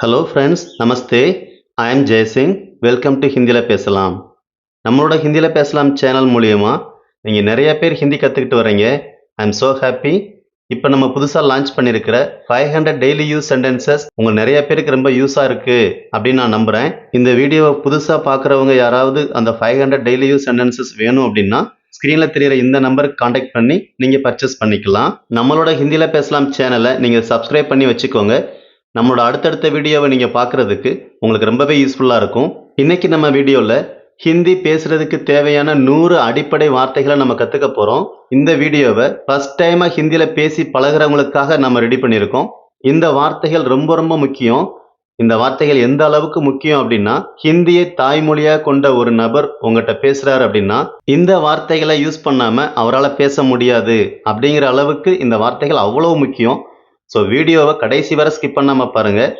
Hello friends namaste I am Jaisingh welcome to ஹிந்தியில் பேசலாம். நம்மளோட ஹிந்தியில் பேசலாம் சேனல் மூலியமாக நீங்கள் நிறைய பேர் ஹிந்தி கற்றுக்கிட்டு வரீங்க ஐ எம் ஸோ ஹாப்பி இப்போ நம்ம புதுசாக லான்ச் பண்ணியிருக்கிற five hundred daily use sentences உங்கள் நிறைய பேருக்கு ரொம்ப யூஸாக இருக்குது அப்படின்னு நான் நம்புகிறேன் இந்த வீடியோவை புதுசாக பார்க்குறவங்க யாராவது அந்த five hundred daily use sentences வேணும் அப்படின்னா ஸ்க்ரீனில் தெரியிற இந்த நம்பருக்கு காண்டாக்ட் பண்ணி நீங்கள் பர்ச்சேஸ் பண்ணிக்கலாம். நம்மளோட ஹிந்தியில் பேசலாம் சேனலை நீங்கள் சப்ஸ்கிரைப் பண்ணி வச்சுக்கோங்க. நம்மளோட அடுத்தடுத்த வீடியோவை நீங்கள் பார்க்குறதுக்கு உங்களுக்கு ரொம்பவே யூஸ்ஃபுல்லாக இருக்கும். இன்றைக்கி நம்ம வீடியோவில் ஹிந்தி பேசுகிறதுக்கு தேவையான நூறு அடிப்படை வார்த்தைகளை நம்ம கற்றுக்க போகிறோம் இந்த வீடியோவை ஃபர்ஸ்ட் டைமாக ஹிந்தியில் பேசி பழகுறவங்களுக்காக நம்ம ரெடி பண்ணியிருக்கோம். இந்த வார்த்தைகள் ரொம்ப ரொம்ப முக்கியம். இந்த வார்த்தைகள் எந்த அளவுக்கு முக்கியம் அப்படின்னா ஹிந்தியை தாய்மொழியாக கொண்ட ஒரு நபர் உங்கள்கிட்ட பேசுகிறாரு அப்படின்னா இந்த வார்த்தைகளை யூஸ் பண்ணாமல் அவரால் பேச முடியாது அப்படிங்கிற அளவுக்கு இந்த வார்த்தைகள் அவ்வளோ முக்கியம். ஸோ வீடியோவை கடைசி வரை ஸ்கிப் பண்ணாமல் பாருங்கள்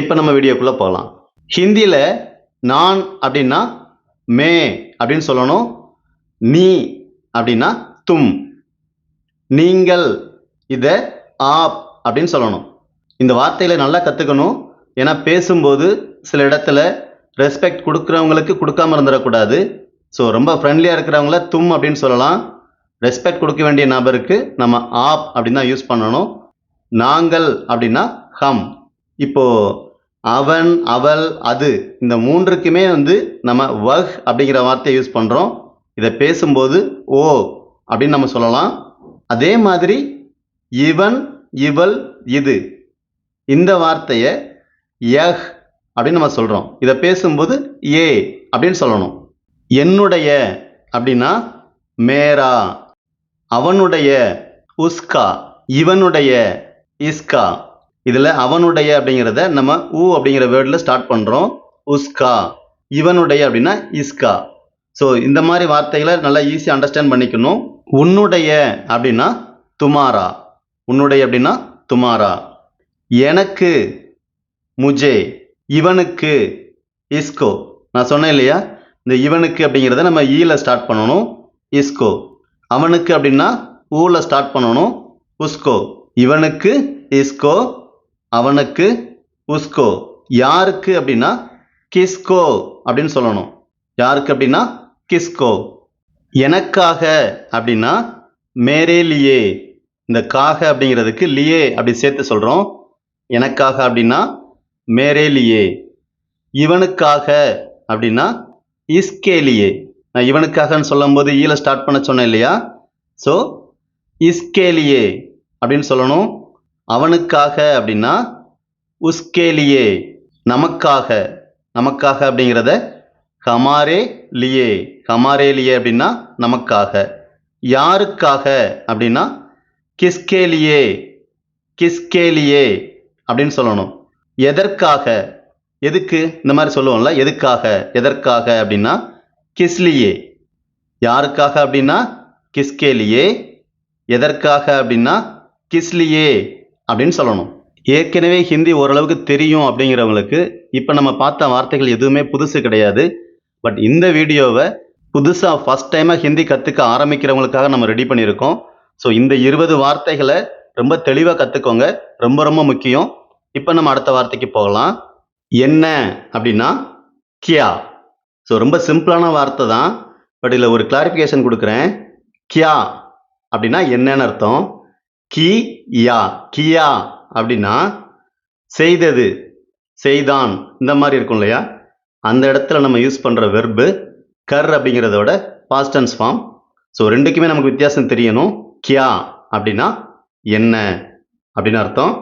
இப்போ நம்ம வீடியோக்குள்ளே போகலாம் ஹிந்தியில் நான் அப்படின்னா மே அப்படின்னு சொல்லணும். நீ அப்படின்னா தும். நீங்கள் இதை ஆப் அப்படின்னு சொல்லணும். இந்த வார்த்தையில் நல்லா கற்றுக்கணும் ஏன்னா பேசும்போது சில இடத்துல ரெஸ்பெக்ட் கொடுக்குறவங்களுக்கு கொடுக்காம இருந்துடக்கூடாது. ஸோ ரொம்ப ஃப்ரெண்ட்லியாக இருக்கிறவங்கள தும் அப்படின்னு சொல்லலாம். ரெஸ்பெக்ட் கொடுக்க வேண்டிய நபருக்கு நம்ம ஆப் அப்படின்னு தான் யூஸ் பண்ணணும். நாங்கள் அப்படின்னா ஹம். இப்போ அவன் அவள் அது இந்த மூன்றுக்குமே வந்து நம்ம வஹ் அப்படிங்கிற வார்த்தையை யூஸ் பண்ணுறோம் இதை பேசும்போது ஓ அப்படின்னு நம்ம சொல்லலாம். அதே மாதிரி இவன் இவள் இது. இந்த வார்த்தையை யஹ் அப்படின்னு நம்ம சொல்கிறோம் இதை பேசும்போது ஏ அப்படின்னு சொல்லணும். என்னுடைய அப்படின்னா மேரா. அவனுடைய உஸ்கா. இவனுடைய இஸ்கா. இதில் அவனுடைய அப்படிங்கிறத நம்ம ஊ அப்படிங்கிற வேர்டில் ஸ்டார்ட் பண்ணுறோம் உஸ்கா. இவனுடைய அப்படின்னா இஸ்கா. ஸோ இந்த மாதிரி வார்த்தைகளை நல்லா ஈஸியாக அண்டர்ஸ்டாண்ட் பண்ணிக்கணும். உன்னுடைய அப்படின்னா துமாரா. உன்னுடைய அப்படின்னா துமாரா. எனக்கு முஜே. இவனுக்கு இஸ்கோ. நான் சொன்னேன் இல்லையா? இந்த இவனுக்கு அப்படிங்கிறத நம்ம e ஈல ஸ்டார்ட் பண்ணணும். இஸ்கோ. அவனுக்கு அப்படின்னா ஊல ஸ்டார்ட் பண்ணணும். உஸ்கோ. இவனுக்கு இஸ்கோ அவனுக்கு உஸ்கோ. யாருக்கு அப்படின்னா கிஸ்கோ அப்படின்னு சொல்லணும். யாருக்கு அப்படின்னா கிஸ்கோ. எனக்காக அப்படின்னா மேரே லியே. இந்த காக அப்படிங்கிறதுக்கு லியே அப்படி சேர்த்து சொல்கிறோம் எனக்காக அப்படின்னா மேரே லியே. இவனுக்காக அப்படின்னா இஸ்கே லியே. நான் இவனுக்காகன்னு சொல்லும்போது ஈல ஸ்டார்ட் பண்ண சொன்னேன் இல்லையா? ஸோ இஸ்கே லியே. அப்படின்னு சொல்லணும். அவனுக்காக அப்படின்னா உஸ்கேலியே நமக்காக. நமக்காக அப்படிங்கிறத ஹமாரே லியே. ஹமாரே லியே அப்படின்னா நமக்காக. யாருக்காக அப்படின்னா கிஸ்கேலியே. கிஸ்கேலியே அப்படின்னு சொல்லணும். எதற்காக? எதுக்கு? இந்த மாதிரி சொல்லுவோம்ல எதுக்காக? எதற்காக அப்படின்னா கிஸ்லியே. யாருக்காக அப்படின்னா கிஸ்கேலியே. எதற்காக அப்படின்னா கிஸ்லியே அப்படின்னு சொல்லணும். ஏற்கனவே ஹிந்தி ஓரளவுக்கு தெரியும் அப்படிங்கிறவங்களுக்கு இப்போ நம்ம பார்த்த வார்த்தைகள் எதுவுமே புதுசு கிடையாது. பட் இந்த வீடியோவை புதுசாக ஃபஸ்ட் டைமாக ஹிந்தி கற்றுக்க ஆரம்பிக்கிறவங்களுக்காக நம்ம ரெடி பண்ணியிருக்கோம். ஸோ இந்த இருபது வார்த்தைகளை ரொம்ப தெளிவாக கற்றுக்கோங்க ரொம்ப ரொம்ப முக்கியம். இப்போ நம்ம அடுத்த வார்த்தைக்கு போகலாம். என்ன அப்படின்னா கியா. ஸோ ரொம்ப சிம்பிளான வார்த்தை தான். பட் இதில் ஒரு கிளாரிஃபிகேஷன் கொடுக்குறேன். கியா அப்படின்னா என்னன்னு அர்த்தம். கி யா கியா அப்படின்னா செய்தது செய்தான். இந்த மாதிரி இருக்கும் இல்லையா? அந்த இடத்துல நம்ம யூஸ் பண்ணுற வெர்பு கர் அப்படிங்கிறதோட பாஸ்டன்ஸ் ஃபார்ம் ஸோ ரெண்டுக்குமே நமக்கு வித்தியாசம் தெரியணும். கியா அப்படின்னா என்ன அப்படின்னு அர்த்தம்?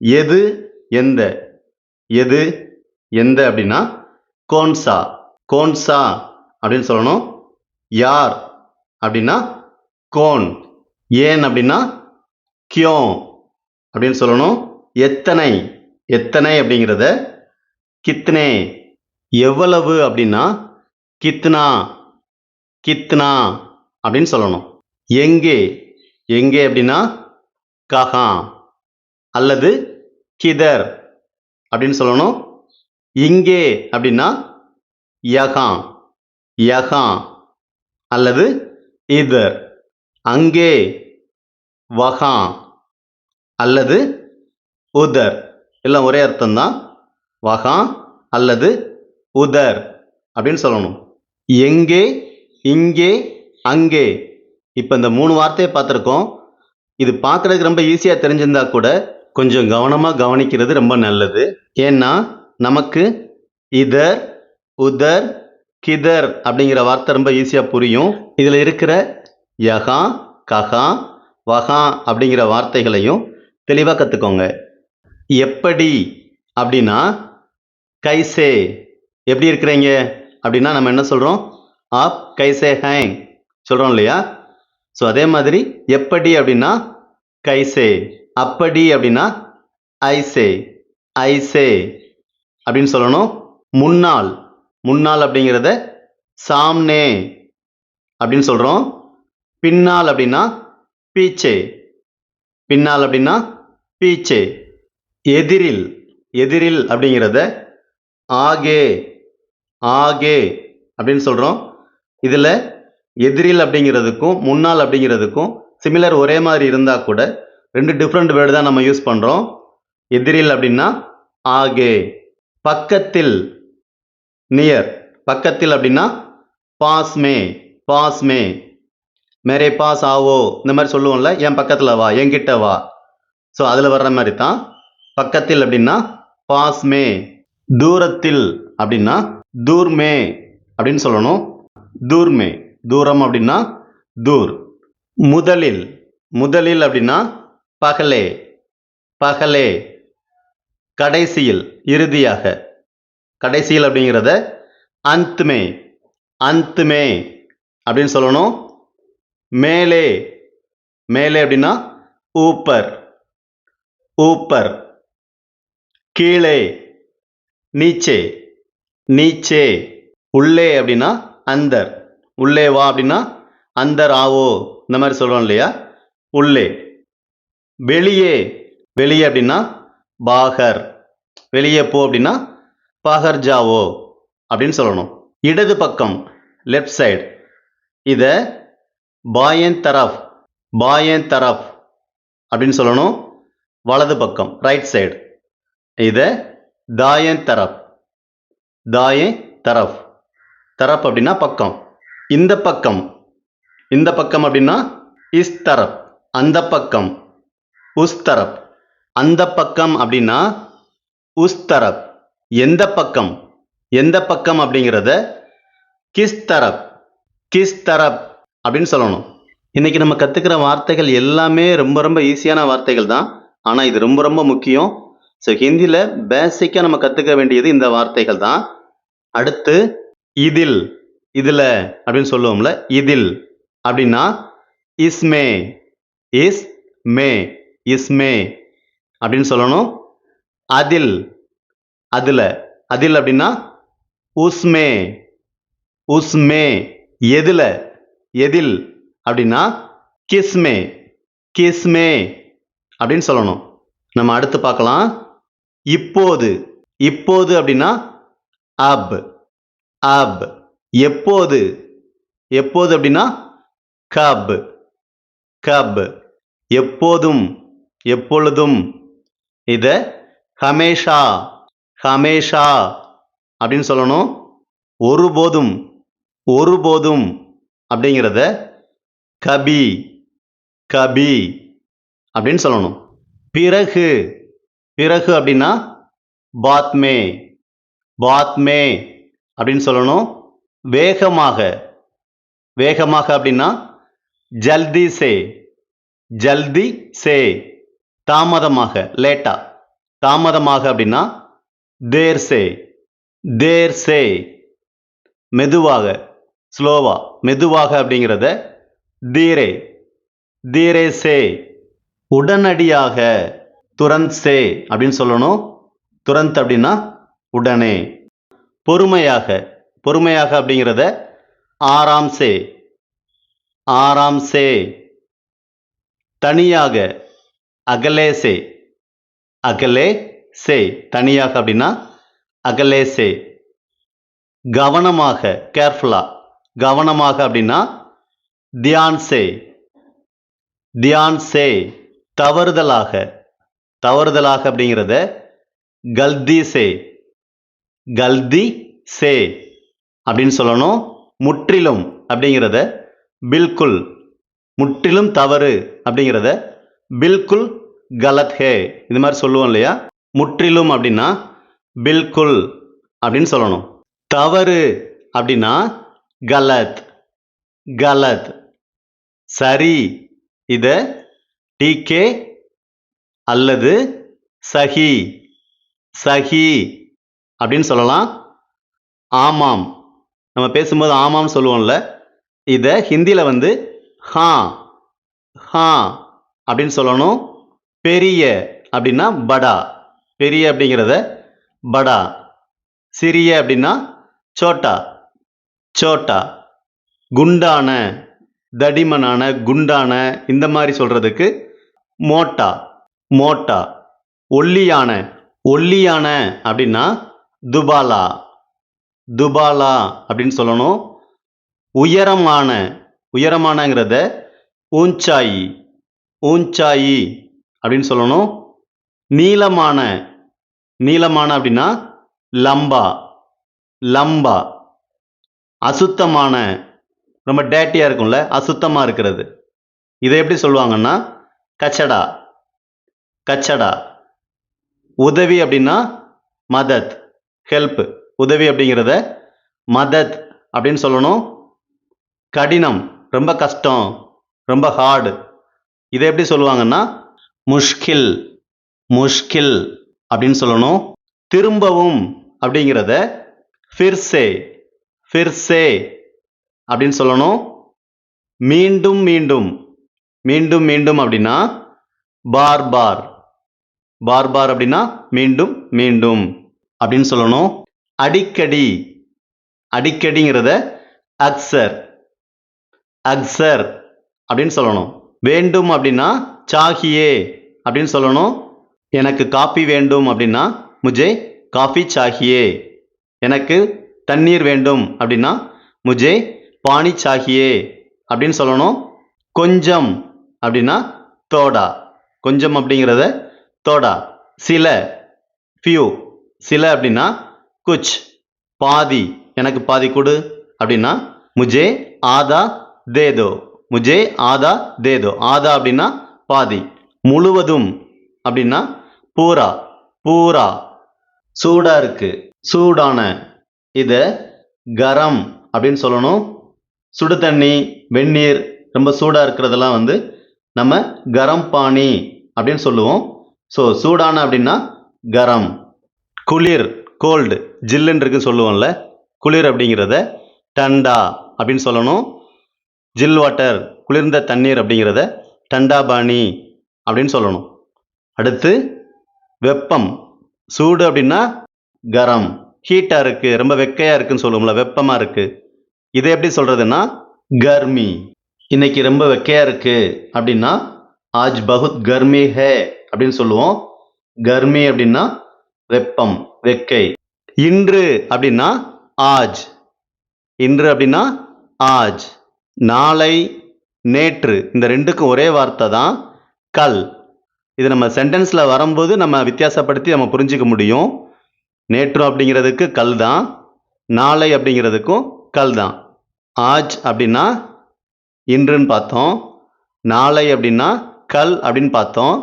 எது எந்த எது எந்த அப்படின்னா கோன்சா கோன்சா அப்படின்னு சொல்லணும். யார் அப்படின்னா கோன். ஏன் அப்படின்னா கியோ அப்படின்னு சொல்லணும். எத்தனை? எத்தனை அப்படிங்கிறத கித்னே. எவ்வளவு அப்படின்னா கித்னா கித்னா அப்படின்னு சொல்லணும். எங்கே? எங்கே அப்படின்னா கஹா அல்லது கிதர் அப்படின்னு சொல்லணும். இங்கே அப்படின்னா யகா யகா அல்லது இதர். அங்கே வகா அல்லது உதர். எல்லாம் ஒரே அர்த்தம்தான். வகா அல்லது உதர் அப்படின்னு சொல்லணும். எங்கே இங்கே அங்கே. இப்போ இந்த மூணு வார்த்தையை பார்த்துருக்கோம். இது பார்க்குறதுக்கு ரொம்ப ஈஸியாக தெரிஞ்சிருந்தா கூட கொஞ்சம் கவனமாக கவனிக்கிறது ரொம்ப நல்லது. ஏன்னா நமக்கு இதர் உதர் கிதர் அப்படிங்கிற வார்த்தை ரொம்ப ஈஸியாக புரியும். இதில் இருக்கிற யகா ககா வகா அப்படிங்கிற வார்த்தைகளையும் தெளிவாக கற்றுக்கோங்க எப்படி அப்படின்னா கைசே எப்படி இருக்கிறீங்க? அப்படின்னா நம்ம என்ன சொல்கிறோம் ஆப் கைசே ஹேங் சொல்கிறோம் இல்லையா? ஸோ அதே மாதிரி எப்படி அப்படின்னா கைசே அப்படி அப்படின்னா ஐசே ஐசே அப்படின்னு சொல்லணும். முன்னாள் முன்னாள் அப்படிங்கிறத சாம்னே அப்படின்னு சொல்கிறோம் பின்னால் அப்படின்னா பீச்சே. பின்னால் அப்படின்னா பீச்சே. எதிரில் எதிரில் அப்படிங்கிறத ஆகே ஆகே அப்படின்னு சொல்கிறோம் இதில் எதிரில் அப்படிங்கிறதுக்கும் முன்னால் அப்படிங்கிறதுக்கும் சிமிலர் ஒரே மாதிரி இருந்தால் கூட ரெண்டு டிஃப்ரெண்ட் வேர்டு தான் நம்ம யூஸ் பண்ணுறோம் எதிரில் அப்படின்னா ஆகே. பக்கத்தில் நியர் பக்கத்தில் அப்படின்னா பாஸ்மே பாஸ்மே. மேரே பாஸ் ஆவோ இந்த மாதிரி சொல்லுவோம்ல என் பக்கத்தில் வா என்கிட்ட வா. ஸோ அதில் வர்ற மாதிரி தான் பக்கத்தில் அப்படின்னா பாஸ் மே. தூரத்தில் அப்படின்னா தூர்மே அப்படின்னு சொல்லணும். தூர்மே தூரம் அப்படின்னா தூர். முதலில். முதலில் அப்படின்னா பகலே. பகலே. கடைசியில் இறுதியாக. கடைசியில் அப்படிங்கிறத அந்த்மே அந்த்மே அப்படின்னு சொல்லணும். மேலே. மேலே அப்படின்னா ஊப்பர் ஊப்பர் கீழே. நீச்சே. நீச்சே. உள்ளே அப்படின்னா அந்தர் உள்ளே வா அப்படின்னா அந்தர் ஆவோ. இந்த மாதிரி சொல்கிறோம் இல்லையா? உள்ளே. வெளியே. வெளியே அப்படின்னா பாகர். வெளியே போ அப்படின்னா பாகர் ஜாவோ அப்படின்னு சொல்லணும். இடது பக்கம் லெஃப்ட் சைடு இதை பாயன் தரஃப் பாயன் தரஃப் அப்படின்னு சொல்லணும். வலது பக்கம் ரைட் சைடு இதை தாயன் தரப் தாயன் தரஃப். தரப் அப்படின்னா பக்கம். இந்த பக்கம். இந்த பக்கம் அப்படின்னா இஸ் தரப் அந்த பக்கம். உஸ் தரப் அந்த பக்கம் அப்படின்னா உஸ் தரப் எந்த பக்கம்? எந்த பக்கம் அப்படிங்கிறத கிஸ் தரப் கிஸ் தரப் அப்படின்னு சொல்லணும். இன்றைக்கி நம்ம கற்றுக்கிற வார்த்தைகள் எல்லாமே ரொம்ப ரொம்ப ஈஸியான வார்த்தைகள் தான். ஆனால் இது ரொம்ப ரொம்ப முக்கியம். ஸோ ஹிந்தியில் பேசிக்காக நம்ம கற்றுக்க வேண்டியது இந்த வார்த்தைகள் தான். அடுத்து இதில் இதில் அப்படின்னு சொல்லுவோம்ல இதில். அப்படின்னா இஸ்மே இஸ் மே இஸ்மே அப்படின்னு சொல்லணும். அதில் அதில் அதில் அப்படின்னா உஸ்மே உஸ்மே எதில்? எதில் அப்படின்னா கிஸ்மே கிஸ்மே அப்படின்னு சொல்லணும். நம்ம அடுத்து பார்க்கலாம். இப்போது இப்போது அப்படின்னா அப் அப் எப்போது எப்போது அப்படின்னா கப் கப் எப்போதும் எப்பொழுதும். இதை ஹமேஷா ஹமேஷா அப்படின்னு சொல்லணும். ஒருபோதும் ஒருபோதும். அப்படிங்கிறத கபி கபி அப்படின்னு சொல்லணும். பிறகு பிறகு அப்படின்னா பாத்மே பாத்மே அப்படின்னு சொல்லணும். வேகமாக வேகமாக அப்படின்னா ஜல்தி சே ஜல்தி சே தாமதமாக லேட்டா. தாமதமாக அப்படின்னா தேர் சே தேர் சே மெதுவாக. ஸ்லோவா மெதுவாக அப்படிங்கிறத தீரே தீரே சே உடனடியாக துரந்த் சே அப்படின்னு சொல்லணும். துரந்த் அப்படின்னா உடனே. பொறுமையாக பொறுமையாக அப்படிங்கிறத ஆராம் சே ஆராம் சே. தனியாக அகலே சே அகலே சே. தனியாக அப்படின்னா அகலே சே. கவனமாக கேர்ஃபுல்லாக கவனமாக அப்படின்னா தியான் சே தியான் சே தவறுதலாக தவறுதலாக அப்படிங்கிறத கல்தி சே கல்தி சே அப்படின்னு சொல்லணும். முற்றிலும் அப்படிங்கிறத பில்குல். முற்றிலும் தவறு அப்படிங்கிறத பில்குல் கலத் ஹே. இது மாதிரி சொல்லுவோம் இல்லையா? முற்றிலும் அப்படின்னா பில்குல் அப்படின்னு சொல்லணும். தவறு அப்படின்னா கலத் கலத். சரி இதை டிகே அல்லது சஹி சஹி அப்படின்னு சொல்லலாம். ஆமாம். நம்ம பேசும்போது ஆமாம்னு சொல்லுவோம்ல. இதை ஹிந்தியில் வந்து ஹா ஹா அப்படின்னு சொல்லணும். பெரிய அப்படின்னா படா. பெரிய அப்படிங்கிறத படா. சிறிய அப்படின்னா சோட்டா. சோட்டா. குண்டான தடிமனான குண்டான இந்த மாதிரி சொல்கிறதுக்கு மோட்டா. மோட்டா. ஒல்லியான ஒல்லியான அப்படின்னா துபாலா. துபாலா அப்படின்னு சொல்லணும். உயரமான உயரமானங்கிறத ஊஞ்சாயி. ஊஞ்சாயி அப்படின்னு சொல்லணும். நீளமான நீளமான அப்படின்னா லம்பா. லம்பா. அசுத்தமான ரொம்ப டேட்டியாக இருக்கும்ல அசுத்தமாக இருக்கிறது. இதை எப்படி சொல்லுவாங்கன்னா கச்சடா. கச்சடா. உதவி அப்படின்னா மதத் ஹெல்ப் உதவி அப்படிங்கிறத மதத் அப்படின்னு சொல்லணும். கடினம் ரொம்ப கஷ்டம் ரொம்ப ஹார்டு இதை எப்படி சொல்லுவாங்கன்னா முஷ்கில் முஷ்கில் அப்படின்னு சொல்லணும். திரும்பவும் அப்படிங்கிறத ஃபிர்சே ஃபிர்சே அப்படின்னு சொல்லணும். மீண்டும் மீண்டும். மீண்டும் மீண்டும் அப்படின்னா பார் பார். பார் பார் அப்படின்னா மீண்டும் மீண்டும் அப்படின்னு சொல்லணும். அடிக்கடி அடிக்கடிங்கிறத அக்சர் அக்சர் அப்படின்னு சொல்லணும். வேண்டும் அப்படின்னா சாகியே அப்படின்னு சொல்லணும். எனக்கு காபி வேண்டும் அப்படின்னா முஜே காஃபி சாகியே. எனக்கு தண்ணீர் வேண்டும் அப்படின்னா முஜே பாணி சாகியே அப்படின்னு சொல்லணும். கொஞ்சம் அப்படின்னா தோடா. கொஞ்சம் அப்படிங்கிறத தோடா. சில ஃபியூ சில அப்படின்னா குச். பாதி. எனக்கு பாதி கொடு அப்படின்னா முஜே ஆதா தேதோ. முஜே ஆதா தேதோ. ஆதா அப்படின்னா பாதி. முழுவதும் அப்படின்னா பூரா. பூரா. சூடாக இருக்குது சூடான இதை கரம் அப்படின்னு சொல்லணும். சுடு தண்ணி வெந்நீர் ரொம்ப சூடாக இருக்கிறதெல்லாம் வந்து நம்ம கரம் பானி அப்படின்னு சொல்லுவோம். ஸோ சூடான அப்படின்னா கரம். குளிர் கோல்டு ஜில்லுன்னு இருக்குன்னு சொல்லுவோம்ல. குளிர் அப்படிங்கிறத டண்டா அப்படின்னு சொல்லணும். ஜில் வாட்டர் குளிர்ந்த தண்ணீர் அப்படிங்கிறத டண்டா பாணி அப்படின்னு சொல்லணும். அடுத்து வெப்பம். சூடு அப்படின்னா கரம். ஹீட்டாக இருக்குது ரொம்ப வெக்கையாக இருக்குன்னு சொல்லுவோம்ல வெப்பமாக இருக்குது இதை எப்படி சொல்கிறதுன்னா கர்மி. இன்னைக்கு ரொம்ப வெக்கையாக இருக்குது அப்படின்னா ஆஜ் பகுத் கர்மி ஹே அப்படின்னு சொல்லுவோம். கர்மி அப்படின்னா வெப்பம் வெக்கை. இன்று அப்படின்னா ஆஜ். இன்று அப்படின்னா ஆஜ். நாளை நேற்று. இந்த ரெண்டுக்கும் ஒரே வார்த்தை தான் கல். இது நம்ம சென்டென்ஸில் வரும்போது நம்ம வித்தியாசப்படுத்தி நம்ம புரிஞ்சிக்க முடியும். நேற்று அப்படிங்கிறதுக்கு கல் தான் நாளை அப்படிங்கிறதுக்கும் கல் தான். ஆஜ் அப்படின்னா இன்றுன்னு பார்த்தோம் நாளை அப்படின்னா கல் அப்படின்னு பார்த்தோம்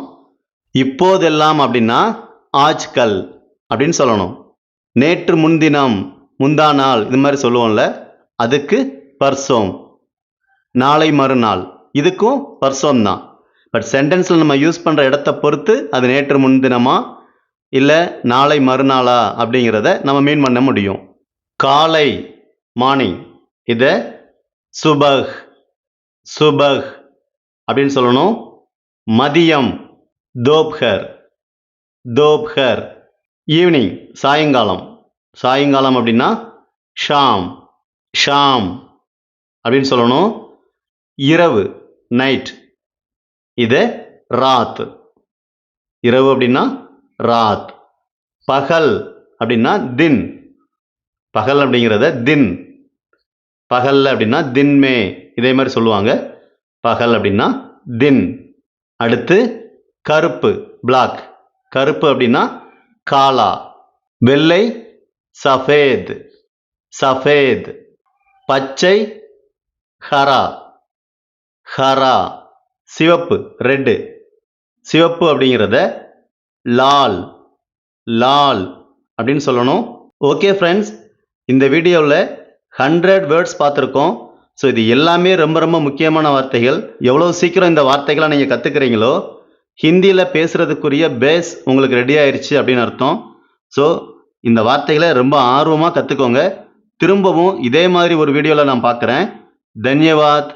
இப்போதெல்லாம் அப்படின்னா ஆஜ் கல் அப்படின்னு சொல்லணும். நேற்று முன்தினம் முந்தா நாள் இது மாதிரி சொல்லுவோம்ல அதுக்கு பர்சோம். நாளை மறுநாள் இதுக்கும் பர்சோம் தான். பட் சென்டென்ஸில் நம்ம யூஸ் பண்ணுற இடத்த பொறுத்து அது நேற்று முன்தினமாக இல்லை நாளை மறுநாளா அப்படிங்கிறத நம்ம மீன் பண்ண முடியும். காலை மார்னிங் இதை சுபஹ் சுபஹ் அப்படின்னு சொல்லணும். மதியம் தோப்ஹர் தோப்ஹர். ஈவினிங் சாயங்காலம். சாயங்காலம் அப்படின்னா ஷாம் ஷாம் அப்படின்னு சொல்லணும். இரவு நைட் இது ராத். இரவு அப்படின்னா ராத். பகல் அப்படின்னா தின். பகல் அப்படிங்கிறத தின். பகல் அப்படின்னா தின்மே. இதே மாதிரி சொல்லுவாங்க. பகல் அப்படின்னா தின். அடுத்து கருப்பு பிளாக் கருப்பு அப்படின்னா காலா. வெள்ளை சஃபேத். சஃபேத். பச்சை ஹரா. ஹரா. சிவப்பு ரெட்டு. சிவப்பு அப்படிங்கிறத லால் லால் அப்படின்னு சொல்லணும். ஓகே ஃப்ரெண்ட்ஸ் இந்த வீடியோவில் ஹண்ட்ரட் வேர்ட்ஸ் பார்த்துருக்கோம். ஸோ இது எல்லாமே ரொம்ப ரொம்ப முக்கியமான வார்த்தைகள். எவ்வளோ சீக்கிரம் இந்த வார்த்தைகளை நீங்கள் கற்றுக்கிறீங்களோ ஹிந்தியில் பேசுகிறதுக்குரிய பேஸ் உங்களுக்கு ரெடி ஆயிடுச்சு அப்படின்னு அர்த்தம். ஸோ இந்த வார்த்தைகளை ரொம்ப ஆர்வமாக கற்றுக்கோங்க திரும்பவும் இதே மாதிரி ஒரு வீடியோவில் நான் பார்க்குறேன். தன்யவாத்.